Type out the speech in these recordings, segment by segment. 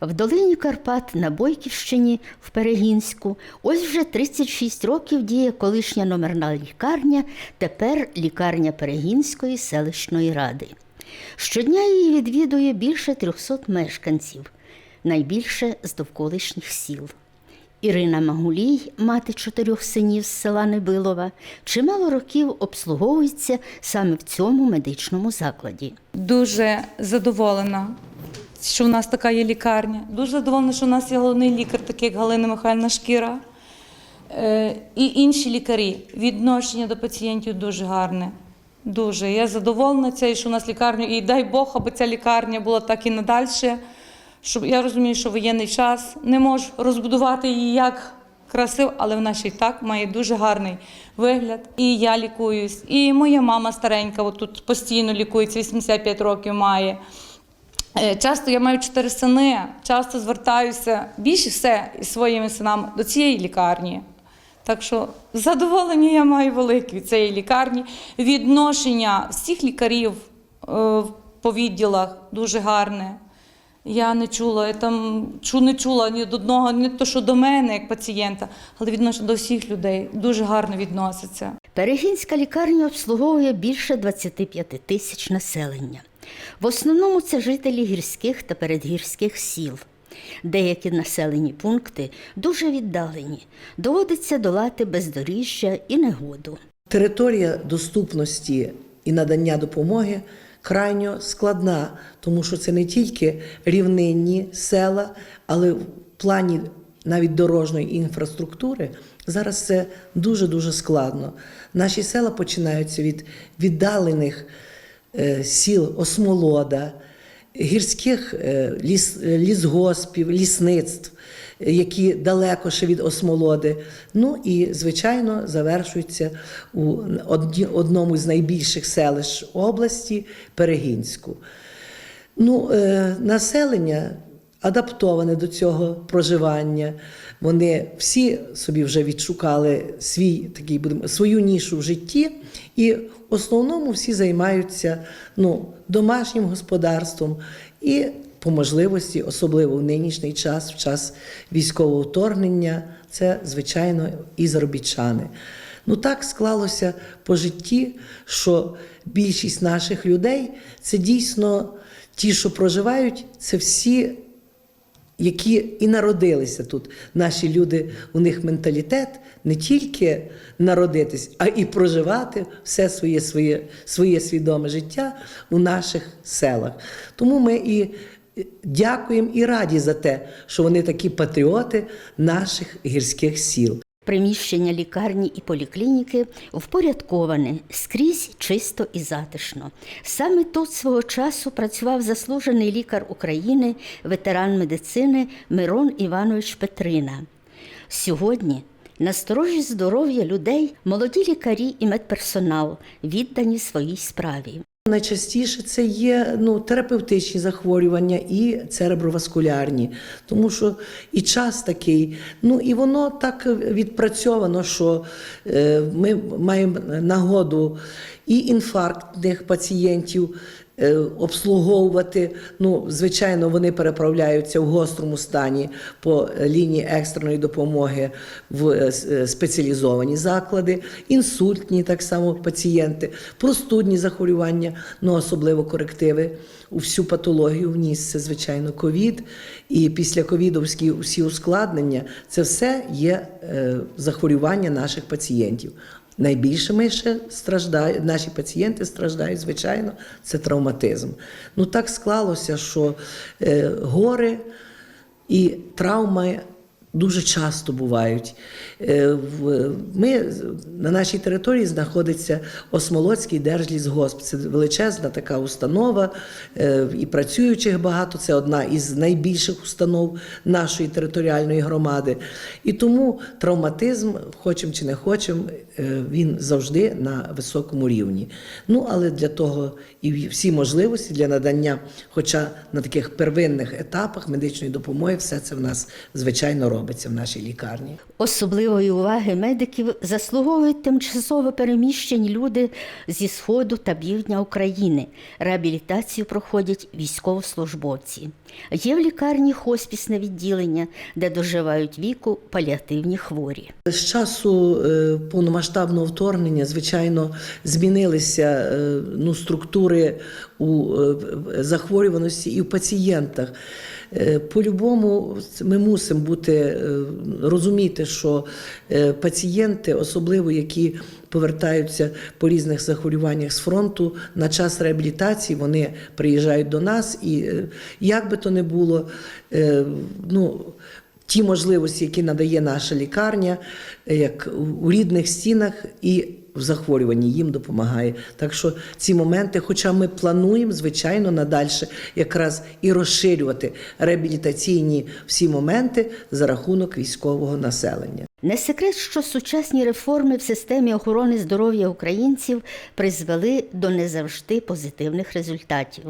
В долині Карпат на Бойківщині в Перегінську ось вже 36 років діє колишня номерна лікарня, тепер лікарня Перегінської селищної ради. Щодня її відвідує більше 300 мешканців, найбільше з довколишніх сіл. Ірина Магулій, мати чотирьох синів з села Небилова, чимало років обслуговується саме в цьому медичному закладі. Дуже задоволена, що в нас така є лікарня. Дуже задоволена, що в нас є головний лікар, такий як Галина Михайлівна Шкіра. Е, І інші лікарі. Відношення до пацієнтів дуже гарне. Дуже. Я задоволена цією, що у нас лікарня, і дай Бог, аби ця лікарня була так і надальше. Щоб я розумію, що воєнний час не можу розбудувати її як красиво, але вона ще й так має дуже гарний вигляд. І я лікуюсь, і моя мама старенька, от тут постійно лікується, 85 років має. Е, Часто я маю чотири сини, часто звертаюся більше все із своїми синами до цієї лікарні. Так що задоволення я маю велике від цієї лікарні. Відношення всіх лікарів е, по відділах дуже гарне. Я не чула, я там чу, не чула ні до одного, ні то, що до мене, як пацієнта, але відносно до всіх людей дуже гарно відносяться. Перегінська лікарня обслуговує більше 25 тисяч населення. В основному це жителі гірських та передгірських сіл. Деякі населені пункти дуже віддалені, доводиться долати бездоріжжя і негоду. Територія доступності і надання допомоги крайньо складна, тому що це не тільки рівнинні села, але в плані навіть дорожньої інфраструктури зараз це дуже дуже складно. Наші села починаються від віддалених сіл Осмолода, гірських е, ліс, лісгоспів, лісництв, е, які далеко ще від Осмолоди. Ну і, звичайно, завершуються у одному з найбільших селищ області Перегінську. Ну, е, населення адаптоване до цього проживання. Вони всі собі вже відшукали свій такий будемо свою нішу в житті, і в основному всі займаються ну, домашнім господарством і по можливості, особливо в нинішній час, в час військового вторгнення, це звичайно і заробітчани. Ну так склалося по житті, що більшість наших людей це дійсно ті, що проживають, це всі, які і народилися тут. Наші люди, у них менталітет не тільки народитись, а і проживати все своє, своє, своє свідоме життя у наших селах. Тому ми і дякуємо і раді за те, що вони такі патріоти наших гірських сіл. Приміщення лікарні і поліклініки впорядковане, скрізь чисто і затишно. Саме тут свого часу працював заслужений лікар України, ветеран медицини Мирон Іванович Петрина. Сьогодні на сторожі здоров'я людей молоді лікарі і медперсонал віддані своїй справі. Найчастіше це є ну, терапевтичні захворювання і цереброваскулярні, тому що і час такий, ну і воно так відпрацьовано, що е, ми маємо нагоду і інфарктних пацієнтів. е, Обслуговувати, ну звичайно, вони переправляються в гострому стані по лінії екстреної допомоги в е, е, спеціалізовані заклади, інсультні так само пацієнти, простудні захворювання, ну особливо корективи у всю патологію вніс це, звичайно, ковід. І після ковідовські всі ускладнення це все є е, захворювання наших пацієнтів. Найбільше ми ще страждають, наші пацієнти страждають, звичайно, це травматизм. Ну так склалося, що е, гори і травми дуже часто бувають. Е, Ми на нашій території знаходиться Осмолоцький держлісгосп. Це величезна така установа, е, і працюючих багато. Це одна із найбільших установ нашої територіальної громади. І тому травматизм, хочемо чи не хочемо, е, він завжди на високому рівні. Ну але для того і всі можливості для надання, хоча на таких первинних етапах медичної допомоги, все це в нас звичайно робиться. Робиться в нашій лікарні. Особливої уваги медиків заслуговують тимчасово переміщені люди зі сходу та півдня України. Реабілітацію проходять військовослужбовці. Є в лікарні хоспісне відділення, де доживають віку паліативні хворі. З часу е, повномасштабного вторгнення, звичайно, змінилися е, ну, структури у е, захворюваності і в пацієнтах. По-любому ми мусимо бути розуміти, що пацієнти, особливо які повертаються по різних захворюваннях з фронту, на час реабілітації вони приїжджають до нас, і е, як би то не було, е, ну ті можливості, які надає наша лікарня, е, як у рідних стінах і в захворюванні їм допомагає. Так що ці моменти, хоча ми плануємо, звичайно, надальше якраз і розширювати реабілітаційні всі моменти за рахунок військового населення. Не секрет, що сучасні реформи в системі охорони здоров'я українців призвели до не завжди позитивних результатів.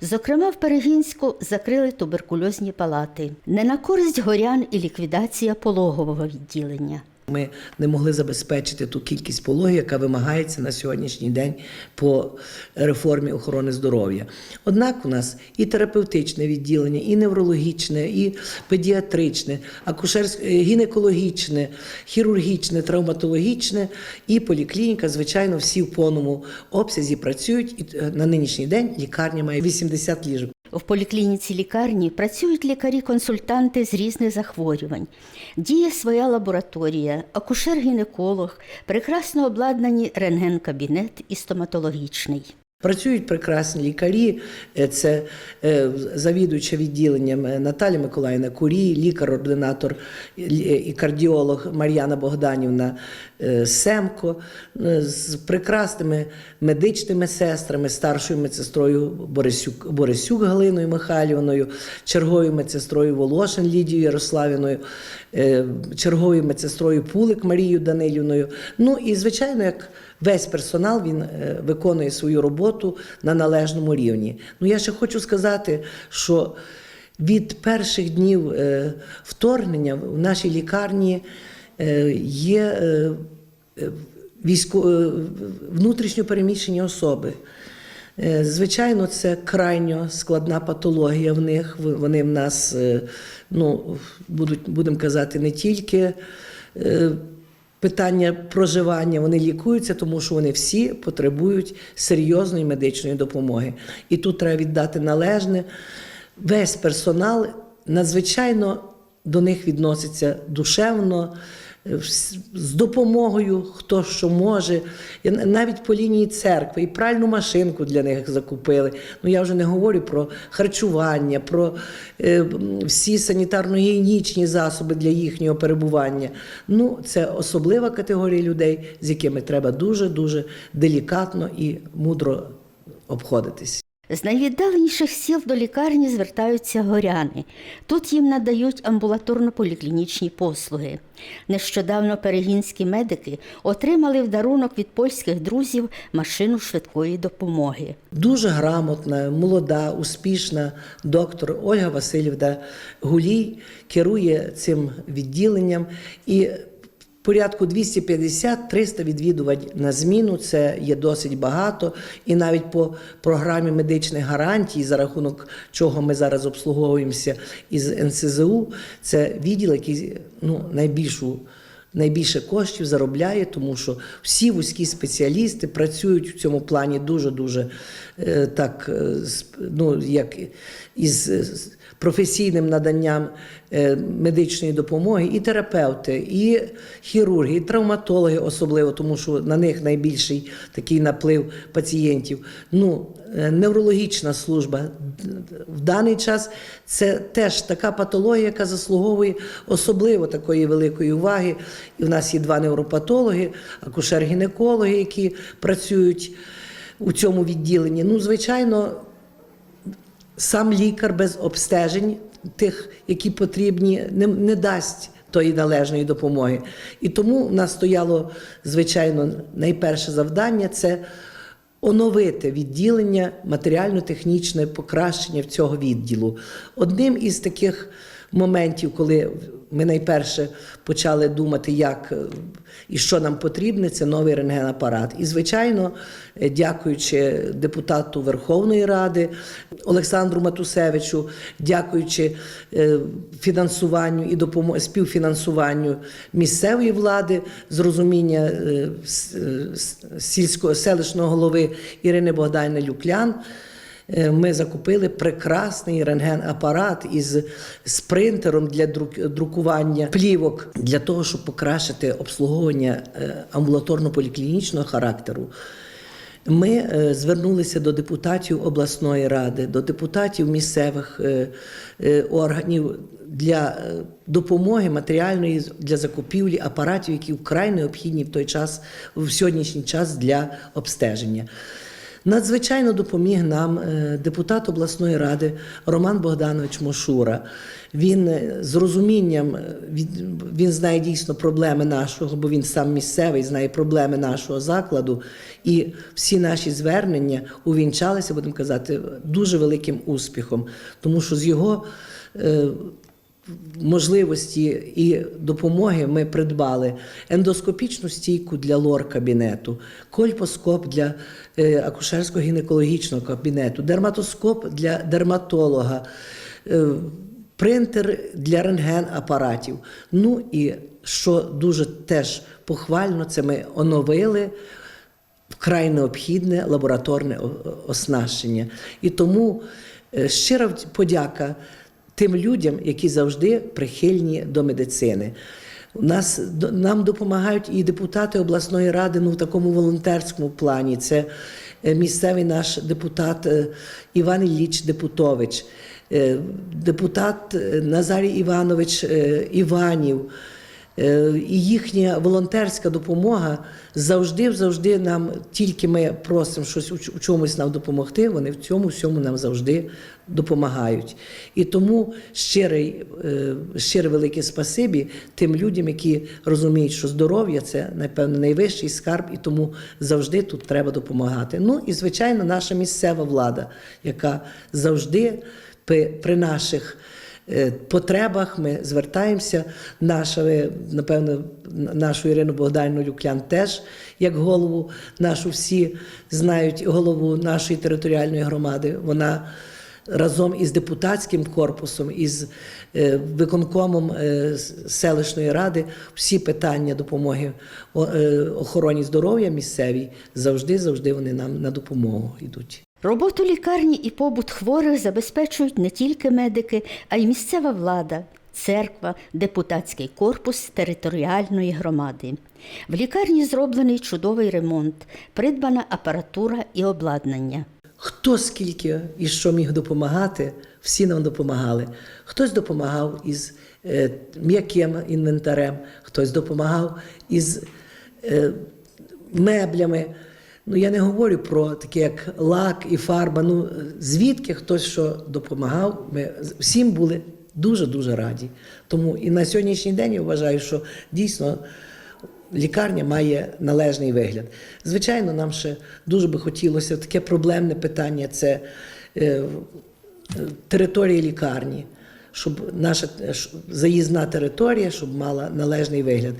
Зокрема, в Перегінську закрили туберкульозні палати. Не на користь горян і ліквідація пологового відділення. Ми не могли забезпечити ту кількість пологів, яка вимагається на сьогоднішній день по реформі охорони здоров'я. Однак у нас і терапевтичне відділення, і неврологічне, і педіатричне, акушерське, гінекологічне, хірургічне, травматологічне і поліклініка, звичайно, всі в повному обсязі працюють. І е, на нинішній день лікарня має 80 ліжок. В поліклініці лікарні працюють лікарі-консультанти з різних захворювань. Діє своя лабораторія, акушер-гінеколог, прекрасно обладнані рентген-кабінет і стоматологічний. Працюють прекрасні лікарі. Е, Це е, завідуюча відділенням е, Наталя Миколаївна Курій, лікар-ординатор і кардіолог Мар'яна Богданівна Семко е, з прекрасними медичними сестрами, старшою медсестрою Борисюк, Борисюк Галиною Михайлівною, черговою медсестрою Волошин Лідією Ярославіною, е, черговою медсестрою Пулик Марією Данилівною. Ну і звичайно, як Весь персонал він е, виконує свою роботу на належному рівні. Ну я ще хочу сказати, що від перших днів е, вторгнення в нашій лікарні е, є е, е, військо, е, внутрішньо переміщені особи. Е, Звичайно, це крайньо складна патологія в них. Вони в нас, е, ну, будуть, будемо казати, не тільки е, питання проживання, вони лікуються, тому що вони всі потребують серйозної медичної допомоги. І тут треба віддати належне. Весь персонал надзвичайно до них відноситься душевно, е, з допомогою, хто що може. Навіть по лінії церкви і пральну машинку для них закупили. Ну я вже не говорю про харчування, про е, всі санітарно-гігієнічні засоби для їхнього перебування. Ну, це особлива категорія людей, з якими треба дуже дуже делікатно і мудро обходитись. З найвіддаленіших сіл до лікарні звертаються горяни. Тут їм надають амбулаторно-поліклінічні послуги. Нещодавно перегінські медики отримали в дарунок від польських друзів машину швидкої допомоги. Дуже грамотна, молода, успішна доктор Ольга Васильівна Гулій керує цим відділенням і порядку 250-300 відвідувань на зміну. Це є досить багато. І навіть по програмі медичних гарантій, за рахунок чого ми зараз обслуговуємося із НСЗУ, це відділ, який ну, найбільшу. Найбільше коштів заробляє, тому що всі вузькі спеціалісти працюють в цьому плані дуже дуже так, е, ну як із професійним наданням е, медичної допомоги, і терапевти, і хірурги, і травматологи, особливо, тому що на них найбільший такий наплив пацієнтів. Ну, е, неврологічна служба в даний час це теж така патологія, яка заслуговує особливо такої великої уваги. І в нас є два невропатологи, акушер-гінекологи, які працюють у цьому відділенні. Ну, звичайно, сам лікар без обстежень, тих, які потрібні, не, не дасть тої належної допомоги. І тому в нас стояло, звичайно, найперше завдання це оновити відділення, матеріально-технічне покращення в цього відділу. Одним із таких моментів, коли ми найперше почали думати, як е, і що нам потрібне, це новий рентгенапарат. І, звичайно, е, дякуючи депутату Верховної Ради Олександру Матусевичу, дякуючи е, фінансуванню і допомо- співфінансуванню місцевої влади, з розуміння с- с- сільського селищного голови Ірини Богдани Люклян. Е, Ми закупили прекрасний рентген-апарат із з принтером для друк- друкування плівок для того, щоб покращити обслуговування е, амбулаторно-поліклінічного характеру. Ми е, звернулися до депутатів обласної ради, до депутатів місцевих органів для допомоги матеріальної для закупівлі апаратів, які вкрай необхідні в той час, в сьогоднішній час для обстеження. Надзвичайно допоміг нам е, депутат обласної ради Роман Богданович Мошура. Він е, з розумінням е, він знає дійсно проблеми нашого, бо він сам місцевий, знає проблеми нашого закладу. І всі наші звернення увінчалися, будемо казати, дуже великим успіхом, тому що з його. Е, можливості і допомоги ми придбали ендоскопічну стійку для лор-кабінету, кольпоскоп для е, акушерсько-гінекологічного кабінету, дерматоскоп для дерматолога, е, принтер для рентген-апаратів. Ну і що дуже теж похвально, це ми оновили вкрай необхідне лабораторне оснащення. І тому е, щира подяка тим людям, які завжди прихильні до медицини. Нас нам допомагають і депутати обласної ради ну, в такому волонтерському плані. Це е, місцевий наш депутат е, Іван Ілліч Депутович, е, депутат Назарій Іванович Іванів. І їхня волонтерська допомога завжди, завжди нам, тільки ми просимо щось у чомусь нам допомогти, вони в цьому всьому нам завжди допомагають. І тому щирий, е, щире велике спасибі тим людям, які розуміють, що здоров'я це, напевно, найвищий скарб, і тому завжди тут треба допомагати. Ну і, звичайно, наша місцева влада, яка завжди при, наших е, потребах ми звертаємося. Наша, ви, напевно, нашу Ірину Богданівну Люклян теж як голову нашу всі знають голову нашої територіальної громади. Вона разом із депутатським корпусом, із е, виконкомом е, селищної ради всі питання допомоги е, охороні здоров'я місцевій завжди, завжди вони нам на допомогу йдуть. Роботу лікарні і побут хворих забезпечують не тільки медики, а й місцева влада, церква, депутатський корпус територіальної громади. В лікарні зроблений чудовий ремонт, придбана апаратура і обладнання. Хто скільки і що міг допомагати, всі нам допомагали. Хтось допомагав із е, м'яким інвентарем, хтось допомагав із е, меблями. Ну, я не говорю про таке, як лак і фарба. Ну, звідки хтось що допомагав, ми всім були дуже-дуже раді. Тому і на сьогоднішній день я вважаю, що дійсно лікарня має належний вигляд. Звичайно, нам ще дуже би хотілося таке проблемне питання це е, територія лікарні. Щоб наша заїзна територія, щоб мала належний вигляд.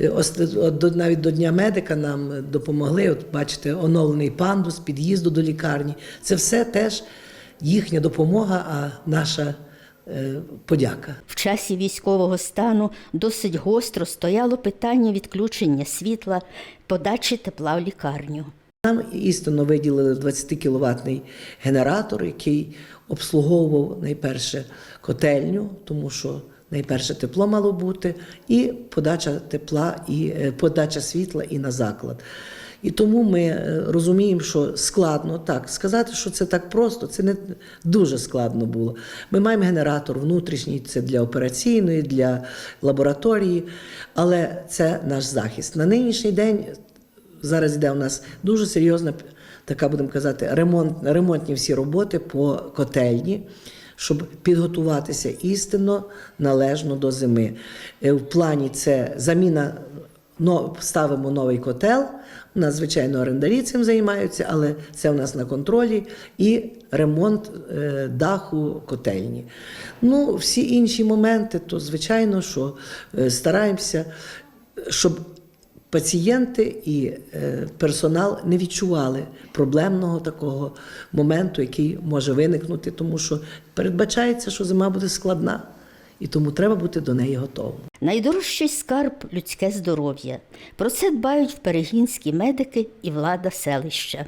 Е, ос- от навіть до Дня медика нам допомогли. От бачите, оновлений пандус під'їзду до лікарні. Це все теж їхня допомога, а наша подяка. В часі військового стану досить гостро стояло питання відключення світла, подачі тепла в лікарню. Нам істинно виділили 20 кіловатний генератор, який обслуговував найперше котельню, тому що найперше тепло мало бути, і подача тепла, і е, подача світла і на заклад. І тому ми е, розуміємо, що складно так сказати, що це так просто, це не дуже складно було. Ми маємо генератор внутрішній, це для операційної, для лабораторії, але це наш захист. На нинішній день Зараз йде у нас дуже серйозна, така будемо казати, ремонт, ремонтні всі роботи по котельні, щоб підготуватися істинно належно до зими. Е, В плані це заміна но- ставимо новий котел. У нас, звичайно, орендарі цим займаються, але це у нас на контролі. І ремонт е, даху котельні. Ну, всі інші моменти, то звичайно, що е, стараємося, щоб пацієнти і е, персонал не відчували проблемного такого моменту, який може виникнути, тому що передбачається, що зима буде складна, і тому треба бути до неї готовим. Найдорожчий скарб людське здоров'я. Про це дбають в перегінські медики і влада селища.